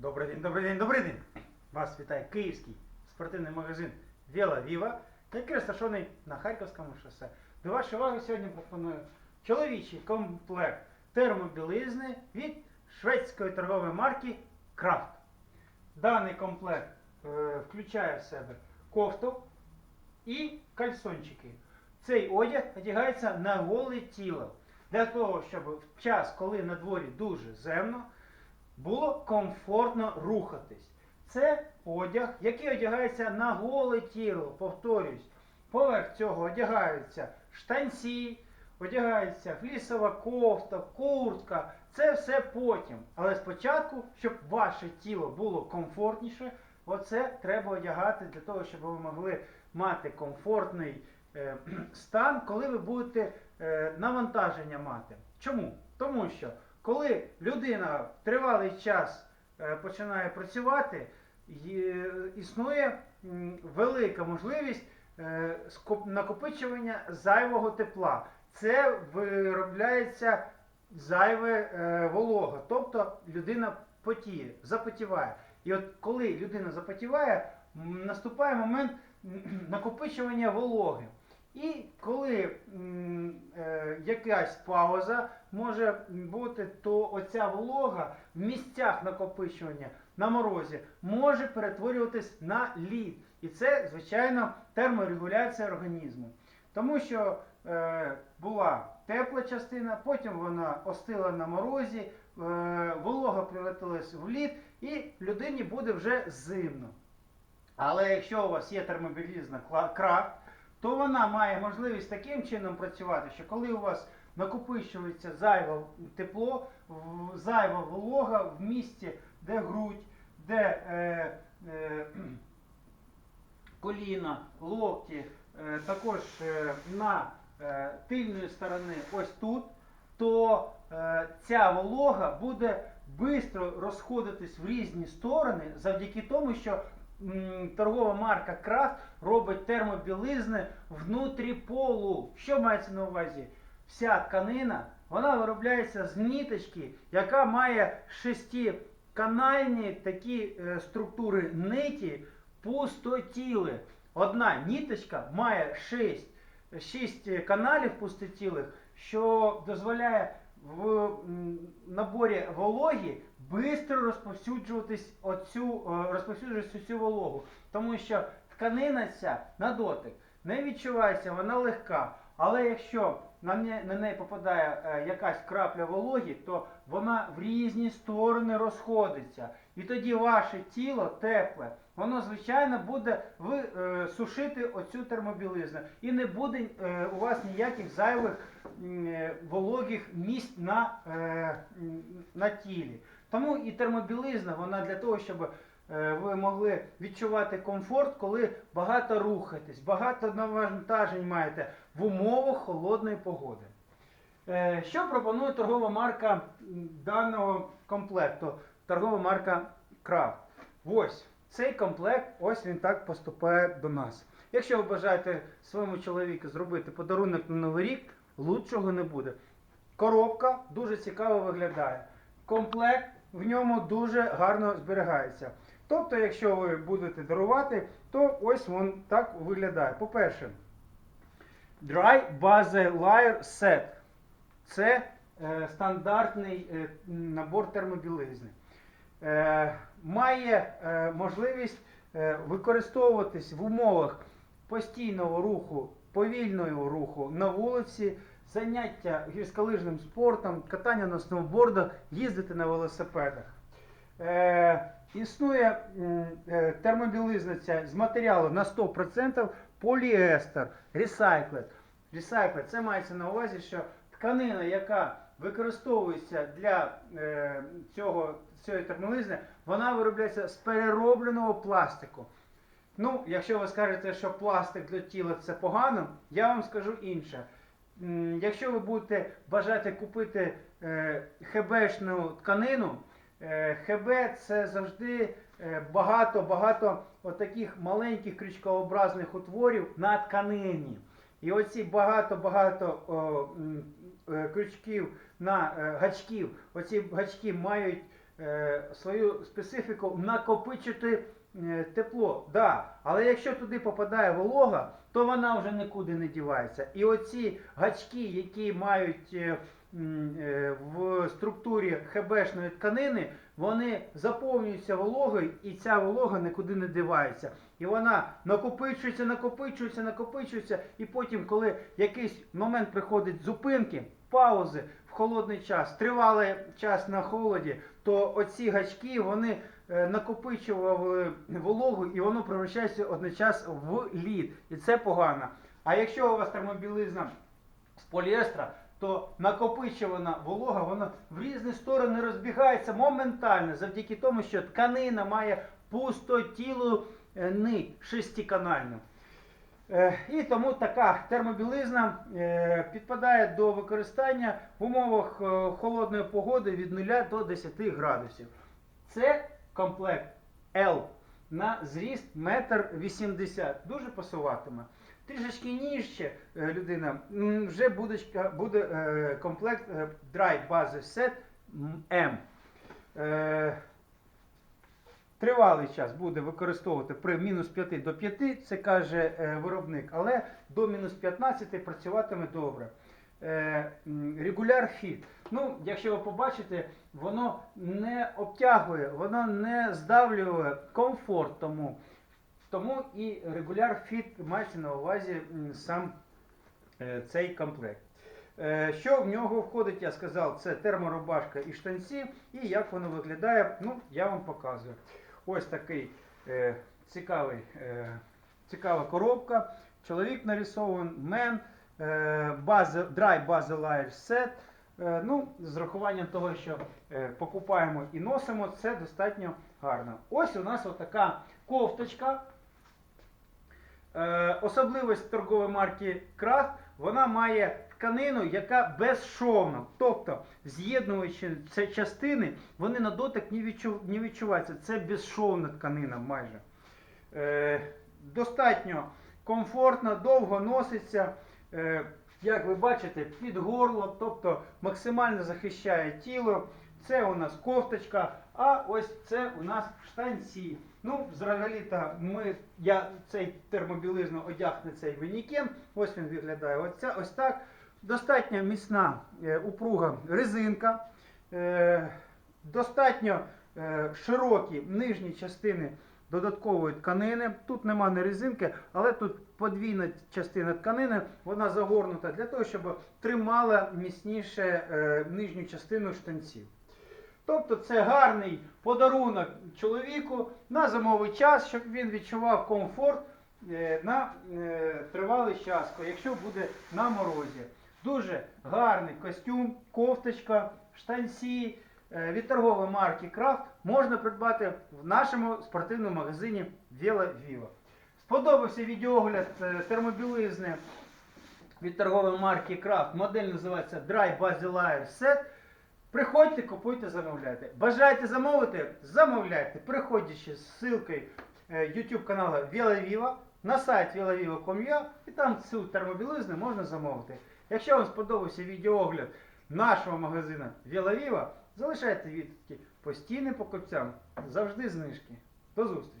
Добрий день, добрий день, добрий день! Вас вітає київський спортивний магазин Віла Віва, який розташований на Харківському шосе. До вашої уваги сьогодні пропоную чоловічий комплект термобілизни від шведської торгової марки Крафт. Даний комплект е, включає в себе кофту і кальсончики. Цей одяг одягається на голе тіло для того, щоб в час, коли на дворі дуже земно, було комфортно рухатись. Це одяг, який одягається на голе тіло. Повторюсь, поверх цього одягаються штанці, одягається флісова кофта, куртка. Це все потім. Але спочатку, щоб ваше тіло було комфортніше, оце треба одягати для того, щоб ви могли мати комфортний е, стан, коли ви будете е, навантаження мати. Чому? Тому що коли людина тривалий час е, починає працювати, існує велика можливість е, накопичування зайвого тепла. Це виробляється зайве е, волога, тобто людина потіє, запотіває. І от коли людина запотіває, наступає момент накопичування вологи. І коли якась пауза може бути, то оця волога в місцях накопичування на морозі може перетворюватись на лід. І це, звичайно, терморегуляція організму. Тому що е, була тепла частина, потім вона остила на морозі, е, волога превратилась в лід, і людині буде вже зимно. Але якщо у вас є термобілізна крафт, то вона має можливість таким чином працювати, що коли у вас накопичується зайве тепло, зайва волога в місці, де грудь, де е, е, коліна, локті, е, також е, на е, тильної сторони ось тут, то е, ця волога буде швидко розходитись в різні сторони завдяки тому, що торгова марка Крафт робить термобілизни внутрі полу. Що мається на увазі? Вся тканина вона виробляється з ніточки, яка має шестиканальні такі е, структури ниті пустотіли. Одна ніточка має 6, 6 каналів пустотілих, що дозволяє в наборі вологі швидко розповсюджуватись оцю, е, розповсюджуватись цю вологу. Тому що тканина ця на дотик не відчувається, вона легка. Але якщо на, не- на неї попадає е, якась крапля вологі, то вона в різні сторони розходиться. І тоді ваше тіло тепле, воно звичайно буде ви, е, сушити оцю термобілизну. І не буде е, у вас ніяких зайвих е, вологих місць на, е, на тілі. Тому і термобілизна, вона для того, щоб е, ви могли відчувати комфорт, коли багато рухаєтесь, багато навантажень маєте в умовах холодної погоди. Е, Що пропонує торгова марка даного комплекту? Торгова марка Крафт. Ось цей комплект, ось він так поступає до нас. Якщо ви бажаєте своєму чоловіку зробити подарунок на Новий рік, лучшого не буде. Коробка дуже цікаво виглядає. Комплект в ньому дуже гарно зберігається. Тобто, якщо ви будете дарувати, то ось він так виглядає. По-перше, Dry Base Layer Set. Це е, стандартний е, набор термобілизни. Е, має е, можливість е, використовуватись в умовах постійного руху, повільного руху на вулиці, заняття гірськолижним спортом, катання на сноубордах, їздити на велосипедах. Е, існує е, термобілизниця з матеріалу на 100% поліестер, recycled. Recycled, це мається на увазі, що тканина, яка використовується для е, цього, цієї термобілизни, вона виробляється з переробленого пластику. Ну, якщо ви скажете, що пластик для тіла це погано, я вам скажу інше. Якщо ви будете бажати купити е, хебешну тканину, е, ХБ це завжди е, багато-багато отаких маленьких крючкообразних утворів на тканині. І оці багато-багато е, крючків на е, гачків, оці гачки мають е, свою специфіку накопичити е, тепло. Да. Але якщо туди попадає волога, то вона вже нікуди не дівається. І оці гачки, які мають е, е, в структурі ХБшної тканини, вони заповнюються вологою, і ця волога нікуди не дівається. І вона накопичується, накопичується, накопичується, і потім, коли якийсь момент приходить зупинки, паузи в холодний час, тривалий час на холоді, то оці гачки вони е, накопичували вологу і воно превращається одночасно в лід. І це погано. А якщо у вас термобілизна з поліестра, то накопичувана волога, вона в різні сторони розбігається моментально, завдяки тому, що тканина має пустотілу е, нить шестиканальну. Е, І тому така термобілизна е, підпадає до використання в умовах е, холодної погоди від 0 до 10 градусів. Це комплект L на зріст 1,80 м. Дуже пасуватиме. Трішечки нижче е, людина, вже буде е, комплект е, Dry Base Set M. Е, Тривалий час буде використовувати при мінус 5 до 5, це каже е, виробник, але до мінус 15 працюватиме добре. Е, Регуляр фіт. Ну, якщо ви побачите, воно не обтягує, воно не здавлює комфорт тому. Тому і регуляр фіт мається на увазі сам е, цей комплект. Е, Що в нього входить, я сказав, це терморубашка і штанці, і як воно виглядає, ну, я вам показую. Ось такий е, цікавий, е, цікава коробка. Чоловік нарисований, мен, е, бази, base layer set. Е, ну, з рахуванням того, що е, покупаємо і носимо, це достатньо гарно. Ось у нас отака кофточка. Е, особливість торгової марки Крафт, вона має тканину, яка безшовна. Тобто з'єднуючи ці частини, вони на дотик не, відчу, не відчуваються. Це безшовна тканина майже. Е, достатньо комфортно, довго носиться. Як ви бачите, під горло, тобто максимально захищає тіло. Це у нас кофточка, а ось це у нас штанці. Ну, взагалі-то ми, я цей термобілизну одяг на цей винікен. Ось він виглядає. Оця, ось так. Достатньо міцна е, упруга резинка. Е, достатньо е, широкі нижні частини додаткової тканини. Тут нема не резинки, але тут подвійна частина тканини, вона загорнута для того, щоб тримала міцніше е, нижню частину штанців. Тобто це гарний подарунок чоловіку на зимовий час, щоб він відчував комфорт е, на е, тривалий час, якщо буде на морозі. Дуже гарний костюм, кофточка, штанці е, від торгової марки Крафт можна придбати в нашому спортивному магазині Vela Viva. Сподобався відеогляд е, термобілизни від торгової марки Крафт. Модель називається Dry Base Layer Set. Приходьте, купуйте, замовляйте. Бажаєте замовити? Замовляйте. Приходячи з ссылкою е, YouTube каналу Vela Viva на сайт velaviva.com.ua і там цю термобілизну можна замовити. Якщо вам сподобався відеоогляд нашого магазину Vela Viva, залишайте відгуки постійним покупцям. Завжди знижки. До зустрічі!